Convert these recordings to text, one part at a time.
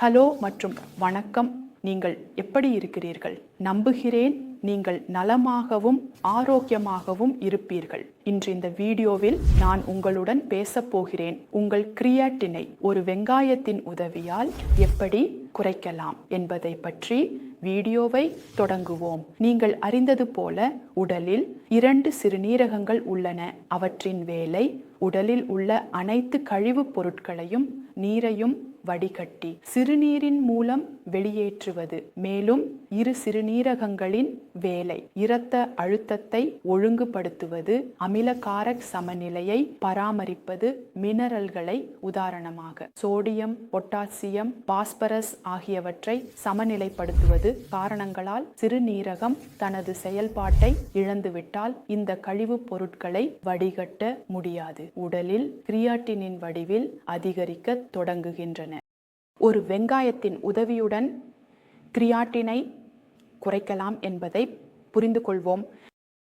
Hello மற்றும் வணக்கம். நீங்கள் எப்படி இருக்கிறீர்கள்? நம்புகிறேன் நீங்கள் நலமாகவும் ஆரோக்கியமாகவும் இருப்பீர்கள். இன்று இந்த வீடியோவில் நான் உங்களுடன் பேசப்போகிறேன் உங்கள் கிரியாட்டினை ஒரு வெங்காயத்தின் உதவியால் எப்படி குறைக்கலாம் என்பதை பற்றி வீடியோவை தொடங்குவோம். நீங்கள் அறிந்தது போல உடலில் இரண்டு சிறுநீரகங்கள் உள்ளன. அவற்றின் வேலை உடலில் உள்ள அனைத்து கழிவுப் பொருட்களையும் நீரையும் வடிகட்டி சிறுநீரின் மூலம் வெளியேற்றுவது. மேலும் இரு சிறுநீரகங்களின் வேலை. இரத்த அழுத்தத்தை ஒழுங்குபடுத்துவது அமிலகாரக் சமநிலையை பராமரிப்பது மினரல்களை உதாரணமாக. சோடியம் பொட்டாசியம் பாஸ்பரஸ் ஆகியவற்றை சமநிலைப்படுத்துவது காரணங்களால் சிறுநீரகம் தனது செயல்பாட்டை இழந்துவிட்டால் இந்த கழிவுப் பொருட்களை வடிகட்ட முடியாது. உடலில் கிரியாட்டினின் வடிவில் அதிகரிக்க தொடங்குகின்றன. ஒரு வெங்காயத்தின் உதவியுடன் கிரியாட்டினை குறைக்கலாம் என்பதை புரிந்து கொள்வோம்.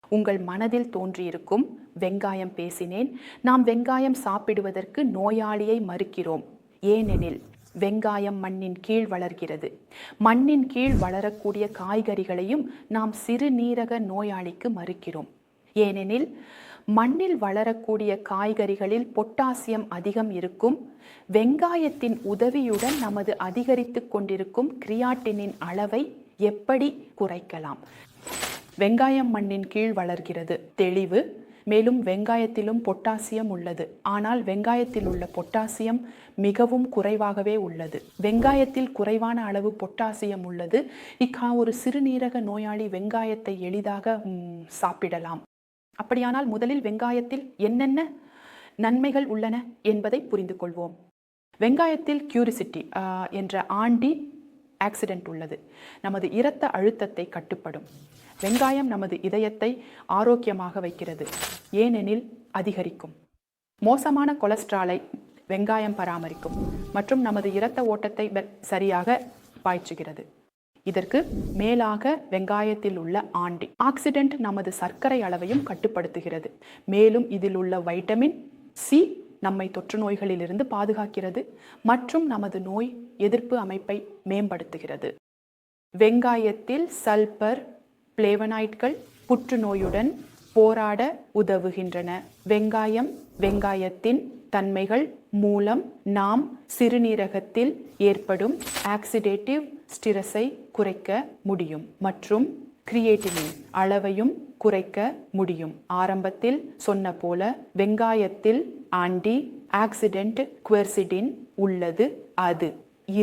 உங்கள் மனதில் தோன்றியிருக்கும் வெங்காயம் பேசினேன். நாம் வெங்காயம் சாப்பிடுவதற்கு நோயாளியை மறுக்கிறோம். ஏனெனில் வெங்காயம் மண்ணின் கீழ் வளர்கிறது. மண்ணின் கீழ் வளரக்கூடிய காய்கறிகளையும் நாம் சிறுநீரக நோயாளிக்கு மறுக்கிறோம். ஏனெனில் மண்ணில் வளரக்கூடிய காய்கறிகளில் பொட்டாசியம் அதிகம் இருக்கும். வெங்காயத்தின் உதவியுடன் நமது அதிகரித்து கொண்டிருக்கும் கிரியாட்டினின் அளவை எப்படி குறைக்கலாம்? வெங்காயம் மண்ணின் கீழ் வளர்கிறது. தெளிவு. மேலும் வெங்காயத்திலும் பொட்டாசியம் உள்ளது. ஆனால் வெங்காயத்தில் உள்ள பொட்டாசியம் மிகவும் குறைவாகவே உள்ளது. வெங்காயத்தில் குறைவான அளவு பொட்டாசியம் உள்ளது. இக்கா ஒரு சிறுநீரக நோயாளி வெங்காயத்தை எளிதாக சாப்பிடலாம். அப்படியானால் முதலில் வெங்காயத்தில் என்னென்ன நன்மைகள் உள்ளன என்பதை புரிந்து கொள்வோம் வெங்காயத்தில் கியூரிசிட்டி என்ற ஆண்டி ஆக்சிடென்ட் உள்ளது. நமது இரத்த அழுத்தத்தை கட்டுப்படும். வெங்காயம் நமது இதயத்தை ஆரோக்கியமாக வைக்கிறது. ஏனெனில் அதிகரிக்கும். மோசமான கொலஸ்ட்ராலை வெங்காயம் பராமரிக்கும். மற்றும் நமது இரத்த ஓட்டத்தை சரியாக பாய்ச்சுகிறது. இதற்கு மேலாக வெங்காயத்தில் உள்ள ஆண்டி. ஆக்சிடென்ட் நமது சர்க்கரை அளவையும் கட்டுப்படுத்துகிறது. மேலும் இதில் உள்ள வைட்டமின் சி நம்மை தொற்று நோய்களிலிருந்து பாதுகாக்கிறது மற்றும் நமது நோய் எதிர்ப்பு அமைப்பை மேம்படுத்துகிறது. வெங்காயத்தில் சல்பர் பிளேவனாய்ட்கள் புற்றுநோயுடன் போராட உதவுகின்றன. வெங்காயம் வெங்காயத்தின் தன்மைகள் மூலம் நாம் சிறுநீரகத்தில் ஏற்படும் ஆக்சிடேட்டிவ் ஸ்டிரஸை குறைக்க முடியும் மற்றும் கிரியேட்டினின் அளவையும் குறைக்க முடியும். ஆரம்பத்தில் சொன்ன போல வெங்காயத்தில் ஆண்டி ஆக்சிடென்ட் குவெர்சிடின் உள்ளது. அது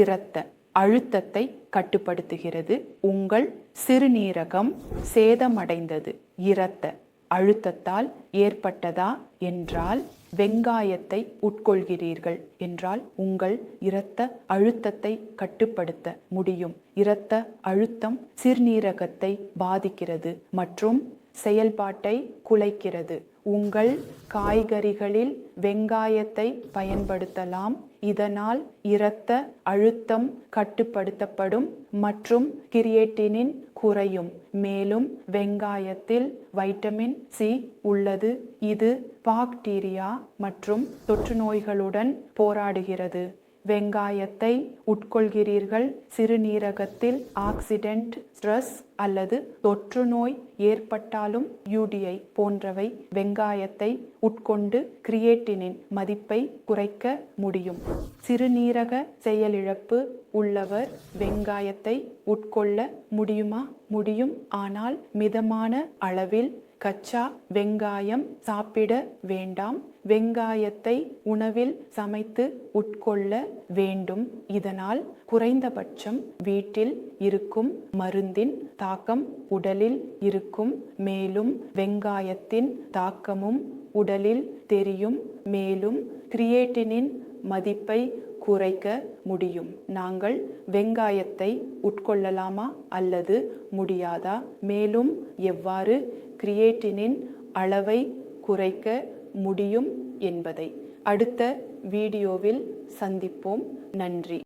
இரத்த அழுத்தத்தை கட்டுப்படுத்துகிறது. உங்கள் சிறுநீரகம் சேதமடைந்தது. இரத்த அழுத்தத்தால் ஏற்பட்டதா என்றால் வெங்காயத்தை உட்கொள்கிறீர்கள் என்றால் உங்கள் இரத்த அழுத்தத்தை கட்டுப்படுத்த முடியும். இரத்த அழுத்தம் சிறுநீரகத்தை பாதிக்கிறது மற்றும் செயல்பாட்டை குலைக்கிறது. உங்கள் காய்கறிகளில் வெங்காயத்தை பயன்படுத்தலாம். இதனால் இரத்த அழுத்தம் கட்டுப்படுத்தப்படும் மற்றும் கிரியேட்டினின் குறையும். மேலும் வெங்காயத்தில் வைட்டமின் சி உள்ளது. இது பாக்டீரியா மற்றும் தொற்று நோய்களுடன் போராடுகிறது. வெங்காயத்தை உட்கொள்கிறீர்கள். சிறுநீரகத்தில் ஆக்சிடென்ட் ஸ்ட்ரெஸ் அல்லது தொற்று நோய் ஏற்பட்டாலும் யூடிஐ போன்றவை வெங்காயத்தை உட்கொண்டு கிரியேட்டினின் மதிப்பை குறைக்க முடியும். சிறுநீரக செயலிழப்பு உள்ளவர் வெங்காயத்தை உட்கொள்ள முடியுமா? முடியும். ஆனால் மிதமான அளவில் கச்சா வெங்காயம் சாப்பிட வேண்டாம். வெங்காயத்தை உணவில் சமைத்து உட்கொள்ள வேண்டும். இதனால் குறைந்தபட்சம் வீட்டில் இருக்கும் மருந்தின் தாக்கம் உடலில் இருக்கும். மேலும் வெங்காயத்தின் தாக்கமும் உடலில் தெரியும். மேலும் கிரியேட்டினின் மதிப்பை குறைக்க முடியும். நாங்கள் வெங்காயத்தை உட்கொள்ளலாமா அல்லது முடியாதா? மேலும் எவ்வாறு கிரியேட்டினின் அளவை குறைக்க முடியும் என்பதை. அடுத்த வீடியோவில் சந்திப்போம். நன்றி.